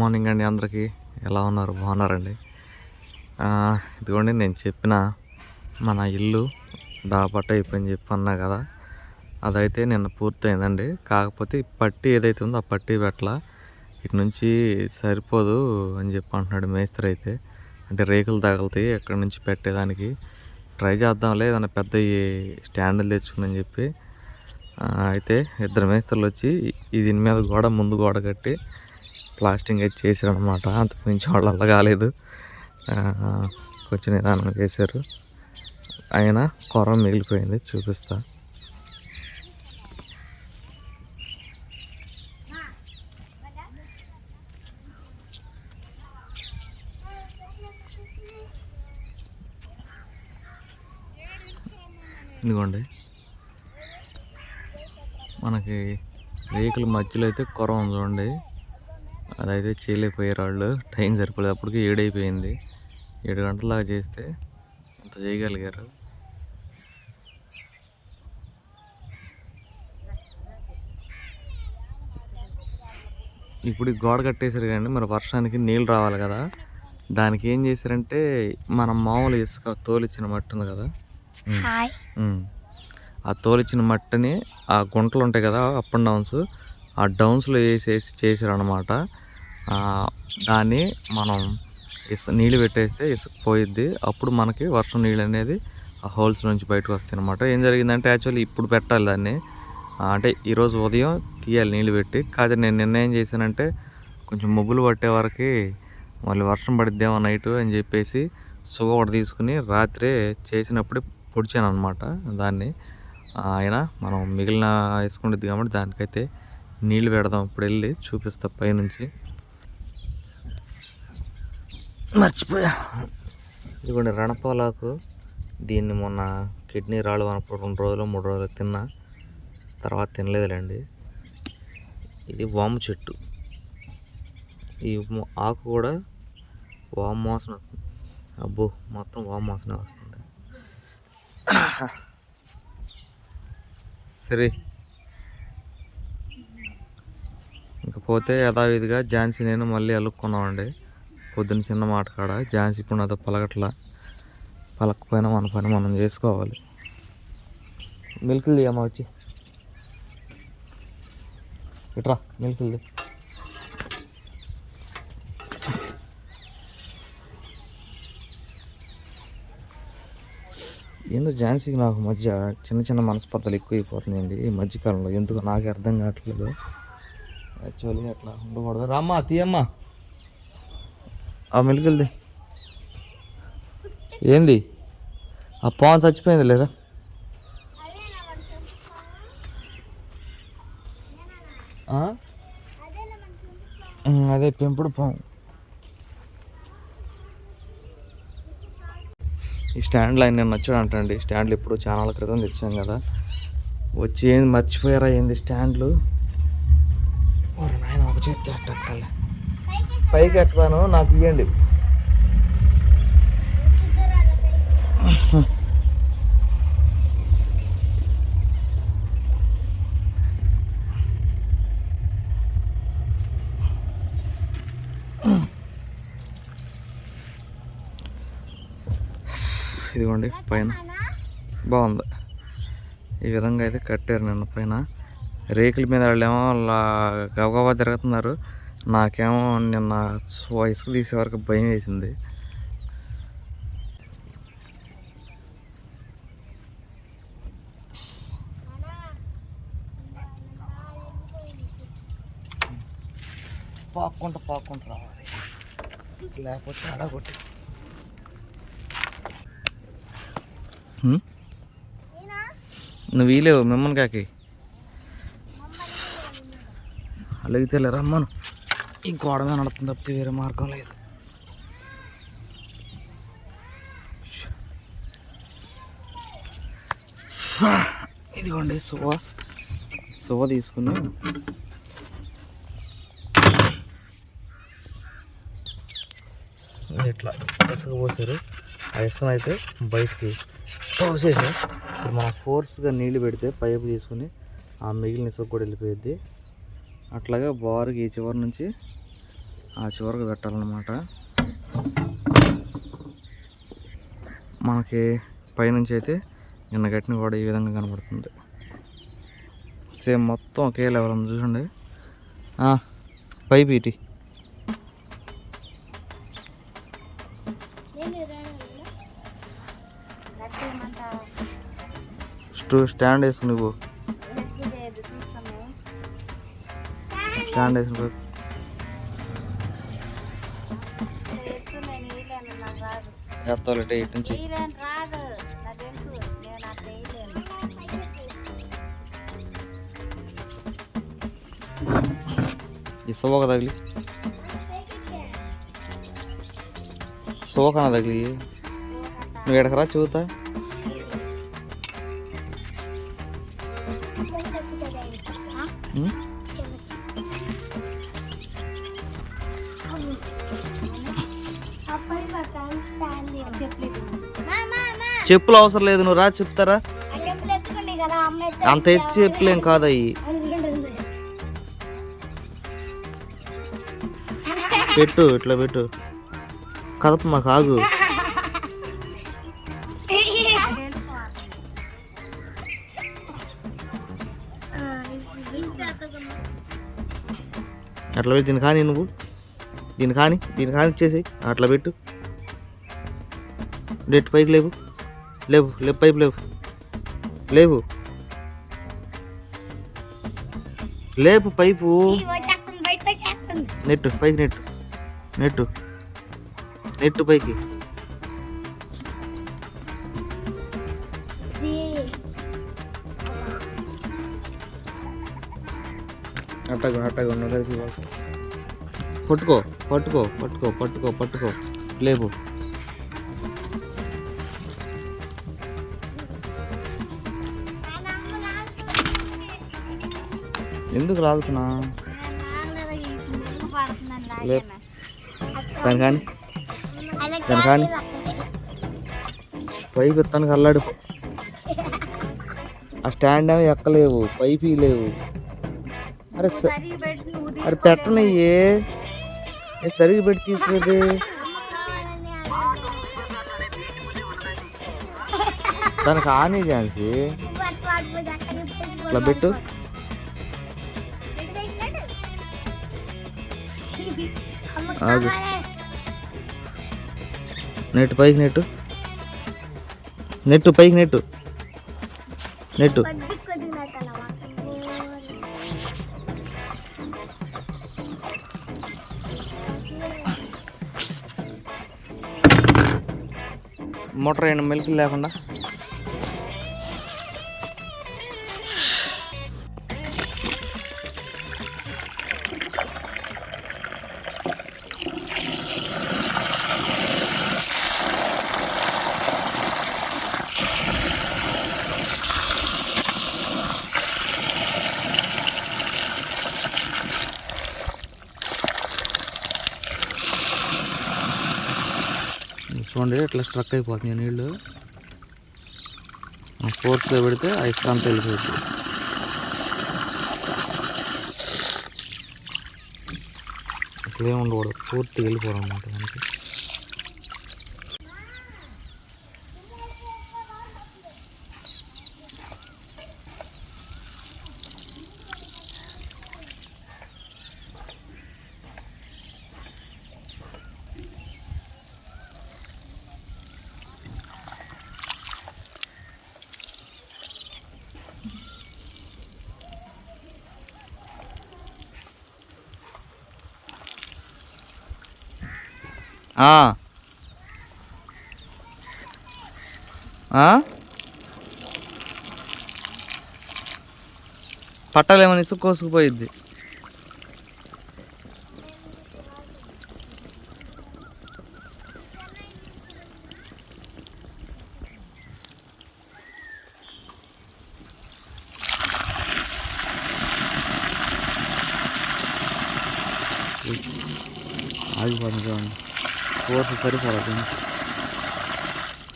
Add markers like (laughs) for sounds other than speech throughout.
Morning అండి అందరికీ. ఎలా ఉన్నారు? బాగున్నారండి. ఇదిగోండి నేను చెప్పిన మన ఇల్లు డాబట్ట అయిపోయింది చెప్పి అన్నా కదా. అదైతే నిన్న పూర్తయిందండి. కాకపోతే పట్టి ఏదైతే ఉందో ఆ పట్టి పెట్టల ఇటు నుంచి సరిపోదు అని చెప్పి అంటున్నాడు మేస్త్రి అయితే. అంటే రేకులు తగులుతాయి ఎక్కడి నుంచి పెట్టేదానికి ట్రై చేద్దాంలే ఏదైనా పెద్ద స్టాండ్లు తెచ్చుకుని చెప్పి. అయితే ఇద్దరు మేస్త్రులు వచ్చి దీని మీద గోడ ముందు గోడ కట్టి ప్లాస్టింగ్ అయితే చేశారు అనమాట అంతకు వాళ్ళు కాలేదు. కొంచెం నిదానం చేశారు. అయినా కొర మిగిలిపోయింది. చూపిస్తా. ఇదిగోండి. మనకి రేకుల మధ్యలో అయితే కొర ఉంది చూడండి. అదైతే చేయలేకపోయారు వాళ్ళు టైం సరిపోలేదు. అప్పటికి ఏడైపోయింది. ఏడు గంటలాగా చేస్తే అంత చేయగలిగారు. ఇప్పుడు గోడ కట్టేశారు కానీ మరి వర్షానికి నీళ్ళు రావాలి కదా. దానికి ఏం చేశారంటే మనం మామూలు ఇసుక తోలిచ్చిన మట్టి ఉంది కదా. ఆ తోలిచ్చిన మట్టిని ఆ గుంటలు ఉంటాయి కదా అప్ అండ్ డౌన్స్ ఆ డౌన్స్లో వేసేసి చేసారు అనమాట దాన్ని మనం ఇసు నీళ్ళు పెట్టేస్తే ఇసుక పోయిద్ది. అప్పుడు మనకి వర్షం నీళ్ళు అనేది ఆ హోల్స్ నుంచి బయటకు వస్తాయి అనమాట ఏం జరిగిందంటే యాక్చువల్లీ ఇప్పుడు పెట్టాలి దాన్ని. అంటే ఈరోజు ఉదయం తీయాలి నీళ్ళు పెట్టి. కాదు నేను నిన్న ఏం చేశానంటే కొంచెం మబ్బులు పట్టే వరకు మళ్ళీ వర్షం పడిద్దామో నైట్ అని చెప్పేసి సుగ ఒకటి తీసుకుని రాత్రే చేసినప్పుడే పొడిచాను అనమాట దాన్ని. ఆయన మనం మిగిలిన వేసుకుంటుంది కాబట్టి దానికైతే నీళ్ళు పెడదాం. ఇప్పుడు వెళ్ళి చూపిస్తా పైనుంచి. మర్చిపోయా. ఇదిగోండి రణపాలాకు దీన్ని మొన్న కిడ్నీ రాళ్ళు అనప్పుడు రెండు రోజులు మూడు రోజులు తిన్నా తర్వాత తినలేదులేండి. ఇది వాము చెట్టు. ఈ ఆకు కూడా వాము వాసన. వస్తుంది అబ్బో మొత్తం వాము వాసన వస్తుంది. సరే. ఇంకపోతే యథావిధిగా ఝాన్సీ నేను మళ్ళీ అలుక్కున్నామండి పొద్దున్న చిన్న మాట కాడ? ఝాన్సీ ఇప్పుడు నాతో పలకట్లా. పలకపోయినా మన పని మనం చేసుకోవాలి. మిల్క్ది అమ్మ వచ్చి. ఇట్రా మిల్క్ది ఏందో ఝాన్సీకి నాకు మధ్య చిన్న చిన్న మనస్పర్ధలు ఎక్కువైపోతున్నాయండి ఈ మధ్యకాలంలో. ఎందుకు నాకు అర్థం కావట్లేదు. యాక్చువల్గా అట్లా ఉండకూడదు. రామ్మా తీయమ్మా. ఆ మెలికల్ది. ఏంది? ఆ పాన్ చచ్చిపోయింది లేదా అదే పెంపుడు పాము ఈ స్టాండ్ ఆయన నేను నచ్చాడంటండి. స్టాండ్లు ఇప్పుడు చాలా క్రితం తెచ్చాం కదా. వచ్చి ఏంది మర్చిపోయారా ఏంది స్టాండ్లు? నాయన ఒక చేతి అట్టక్కలే పైకి ఎట్టుతాను నాకు ఇవ్వండి ఇదిగోండి పైన. బాగుంది. ఈ విధంగా అయితే కట్టారు నిన్న పైన. రేకుల మీద వాళ్ళేమో లా గబగబా తిరుగుతున్నారు. నాకేమో నిన్న స్వ- ఇసుక తీసే భయం వేసింది. పాక్కుంటా పాక్కుంటా రావాలి. లేకపోతే అడగొట్టి నువ్వు వీలేవు మిమ్మల్ని కాకి? అలిగితే రమ్మను. ఈ గోడ మీద నడుతుంది తప్పితే వేరే మార్గం లేదు. ఇదిగోండి సువ. సువ తీసుకుని ఇట్లా ఇసుక పోసారు ఆ అయితే బయటికి పోసేసి ఇప్పుడు మనం ఫోర్స్గా నీళ్ళు పెడితే పైపు తీసుకుని ఆ మిగిలిన ఇసుక కూడా వెళ్ళిపోయింది అట్లాగే బారుకి ఈ చివరి నుంచి ఆ చివరకు పెట్టాలన్నమాట. మనకి పైనుంచి అయితే నిన్న కట్టిన కూడా ఈ విధంగా కనబడుతుంది. సేమ్ మొత్తం ఒకే లెవెల్ ఉంది చూడండి. పైపు ఇటీ. స్టూ స్టాండ్ వేసుకుని పో. స్టాండ్ వేసుకుని ఎత్తాలంటే ఇటు నుంచి. ఈ సోక తగిలి. సోకన తగిలి. నువ్వు ఎడకరా చూతా చెప్పులు అవసరం లేదు నువ్వు రా చెప్తారా? అంత ఎత్తి చెప్పులేం కాదు అయ్యి పెట్టు ఇట్లా పెట్టు. కదప మాకు ఆగు. అట్లా పెట్టి దీన్ని కానీ నువ్వు. దీన్ని కానీ దీని కానీ ఇచ్చేసి అట్లా పెట్టు. డెట్ పైకి లేవు. లేవు లేవు పైపు లేవు. లేవు. లేపు పైపు. నెట్టు పైకి నెట్టు. నెట్టు. నెట్టు పైకి. అట్టగా అట్టగా ఉన్న. పట్టుకో పట్టుకో పట్టుకో పట్టుకో పట్టుకో. లేపు. ఎందుకు లాగుతున్నా దాని కానీ దాని కానీ పైకి ఎత్తానికి అల్లాడు ఆ స్టాండ్ ఏమో ఎక్కలేవు. పైపు లేవు. అరే అరే పెట్టనయ్యే సరిగ్గా పెట్టి తీసుకెళ్ళి దానికి ఆనే ఛాన్సీ ఇట్లా పెట్టు. ఆగు. నెట్టు పైకి నెట్టు. నెట్టు పైకి నెట్టు. నెట్టు. మోటార్ అయిన మెలికి లేకుండా చూడండి ఇట్లా స్ట్రక్ అయిపోతుంది నీళ్ళు ఫోర్స్లో పెడితే ఐస్కాన్ ఇసుక ఇట్లా వెళ్ళిపోతుంది ఏమి ఉండకూడదు. పూర్తిగా వెళ్ళిపోవడం అన్నమాట మనకి పట్టలేమని ఇసుక కోసుకుపోయిద్ది. ఆగిపోతుంది చూడండి ఫోర్స్ సరిపోదు.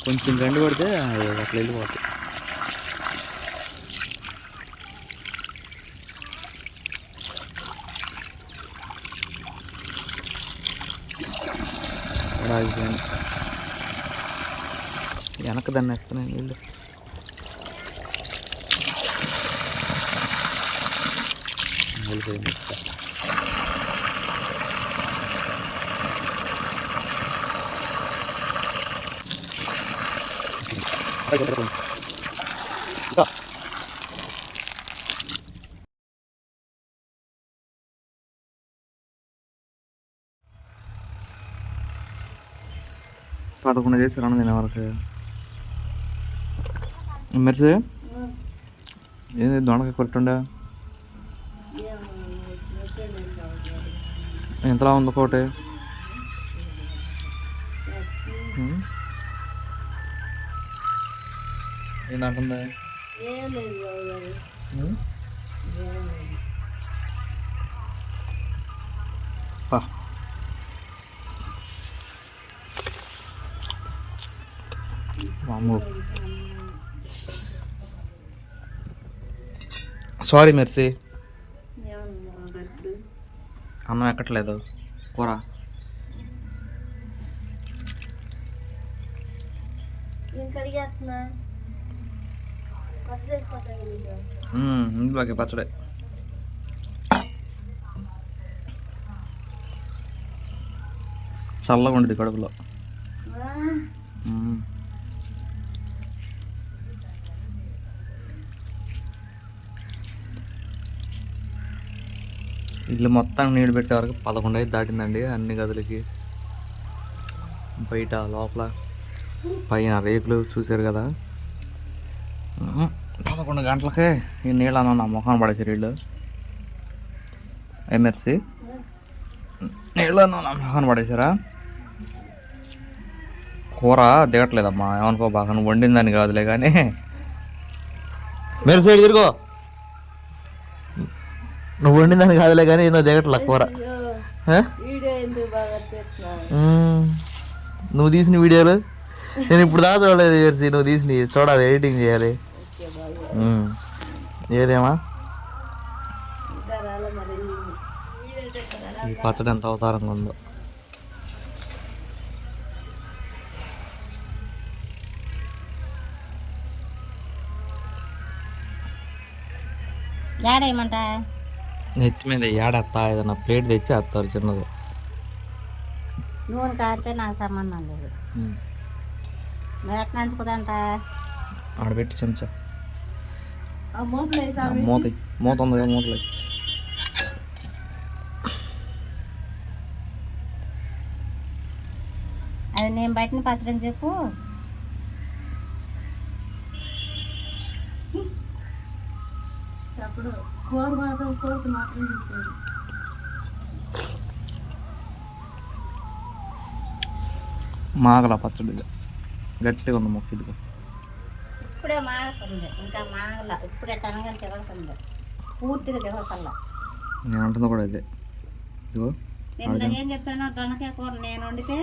కొంచెం గండి పడితే అది అట్లా వెళ్ళిపోతుంది ఆగిపోయింది వెనక దాన్ని వేస్తున్నాయి నీళ్ళు వెళ్ళిపోయింది ఇంకా పదకొండు చేసి రెండు తినే వరకు. మిర్చి ఏంది దొండకాయ కొట్టుండే? ఎంతలా ఉంది ఒకటి పా. వామ్మో సారీ మెర్సీ. అన్నం ఎక్కట్లేదు. కూర. నేను ఇందులోకి పచ్చడే చల్లగా ఉండేది కడుపులో ఇల్లు మొత్తం నీళ్ళు పెట్టే వరకు పదకొండు అయితే దాటిందండి అన్ని గదులకి. బయట లోపల పైన రేకులు చూశారు కదా. పదకొండు గంటలకే ఈ నీళ్ళను నా మొహాన్ని పడేసారు వీళ్ళు. ఎమర్సీ నీళ్ళను నా మొహాన్ని పడేసారా కూర దిగట్లేదమ్మా ఏమనుకో బాగా నువ్వు వండిందని కాదులే కానీ. మీరు సైడ్ తిరుగో. నువ్వు వండిందని కాదులే కానీ ఏదో దిగట్లే కూర. నువ్వు తీసిన వీడియోలు? నేను ఇప్పుడు దాకా చూడలేదు చేసి నువ్వు తీసిన చూడాలి ఎడిటింగ్ చేయాలి. ఏదేమా? ఈ పచ్చడి ఎంత అవతారంగా ఉందో. ఏడేయమంట నెత్తి మీద ఏడెత్తా ఏదైనా ప్లేట్ తెచ్చి వేస్తారు చిన్నది. నూనె కారితే నాకు సంబంధం లేదు. మీరు ఎట్లా నంచుకుందంట ఆడబెట్టి చెంచా. మూత మూత ఉంది కదా మూతలు అది నేను బయటని పచ్చడని చెప్పు. అప్పుడు కూర మాత్రం కూరకు మాత్రం చెప్పాడు మాగల పచ్చడి ఇది. గట్టిగా ఉంది మొక్క ఇదిగో. ఇప్పుడే మాగుతుంది. ఇంకా మాగల. ఇప్పుడే టనగా చిరుగుతుంది పూర్తిగా చిరగకల్లా నేను అంటుంది కూడా ఇదే ఇదిగో నేను ఏం చెప్పాను? దొండకాయ కూర నేను వండితే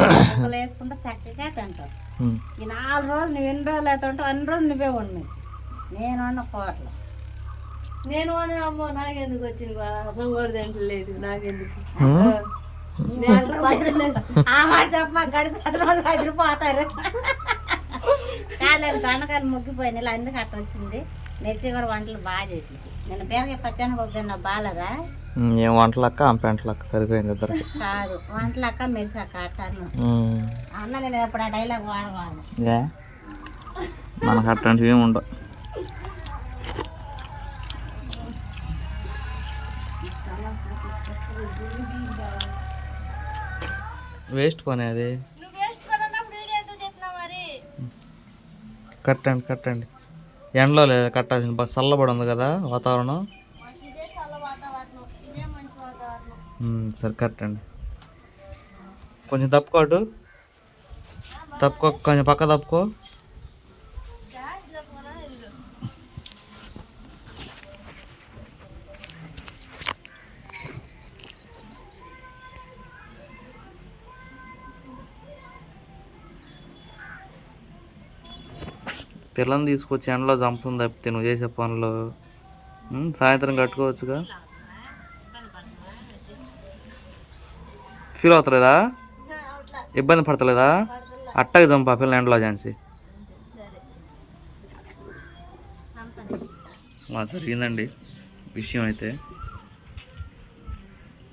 ముక్కలు వేసుకుంటే చక్కగా తింటావు. ఈ నాలుగు రోజులు నువ్వు ఎన్ని రోజులు అయితే ఉంటావు అన్ని రోజులు నువ్వే వండేసి. నేను వండిన కూరలు. నేను అని అమ్మో నాకెందుకు వచ్చింది? కూర? అర్థం కూడా తింటలేదు నాకెందుకు? ఆ మాట చెప్పమా గడిపి అసలు వాళ్ళు అదిరిపోతారు. కాలేదు దొండకాయలు మొగ్గిపోయినాయి. ఇలా అందుకు అట్ట వచ్చింది? నెచ్చి కూడా వంటలు బాగా చేసింది. నేను బీరకాయ పచ్చాను పొద్దున్న బాగాలేదా. ఏం వంటలక్క? ఆ పెంటలక్క సరిపోయింది ఇద్దరికి. కాదు వంటలక్క మెరిసాక అట్టాను. అన్న నేను ఎప్పుడు ఆ డైలాగ్ వాడవాడు మనకు అట్లాంటివి ఏమి ఉండవు. వేస్ట్ పని అది. కట్టండి కట్టండి. ఎండలో లేదు కట్టాల్సిన బాగా చల్లబడి ఉంది కదా వాతావరణం. సరే కట్టండి. కొంచెం తప్పుకో అటు. తప్పుకో కొంచెం పక్క తప్పుకో. పిల్లని తీసుకొచ్చి ఎండలో చంపుతుంది తప్పితే నువ్వు చేసే పనులు. సాయంత్రం కట్టుకోవచ్చుగా? ఫీల్ అవుతలేదా? ఇబ్బంది పడతలేదా? అట్టగా చంపా పిల్లలు ఎండలో అలా జరిగిందండి విషయం అయితే.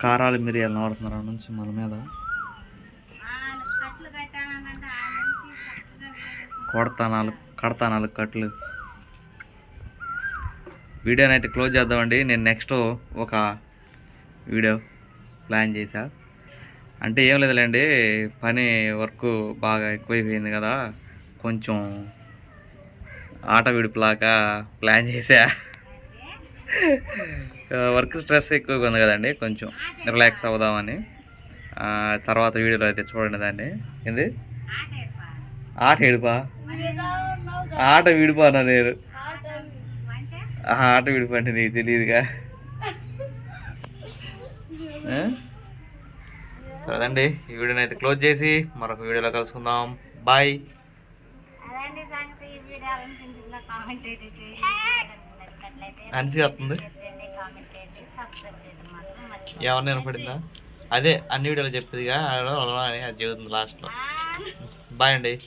కారాలు మిరియాలు నవడుతున్నారు ఆ నుంచి మన మీద. కట్లు కొడతా నాలుగు కట్లు. వీడియోని అయితే క్లోజ్ చేద్దామండి. నేను నెక్స్ట్ ఒక వీడియో ప్లాన్ చేశా. అంటే ఏం లేదులేండి పని వర్క్ బాగా ఎక్కువైపోయింది కదా కొంచెం ఆట విడుపులాగా ప్లాన్ చేశా. వర్క్ స్ట్రెస్ ఎక్కువగా ఉంది కదండి కొంచెం రిలాక్స్ అవుదామని. తర్వాత వీడియోలో అయితే చూడండి దాన్ని. ఏంది? ఆట ఏడుపా. ఆట విడిపోనా నేను? ఆట విడిపోండి నీకు తెలియదుగా? (laughs) సరేనండి ఈ వీడియోని అయితే క్లోజ్ చేసి మరొక వీడియోలో కలుసుకుందాం. బాయ్. అనిసి వస్తుంది. ఏమన్నా వినపడిందా? అదే అన్ని వీడియోలు చెప్పేదిగా. అని అది చెబుతుంది లాస్ట్లో బాయ్ అండి.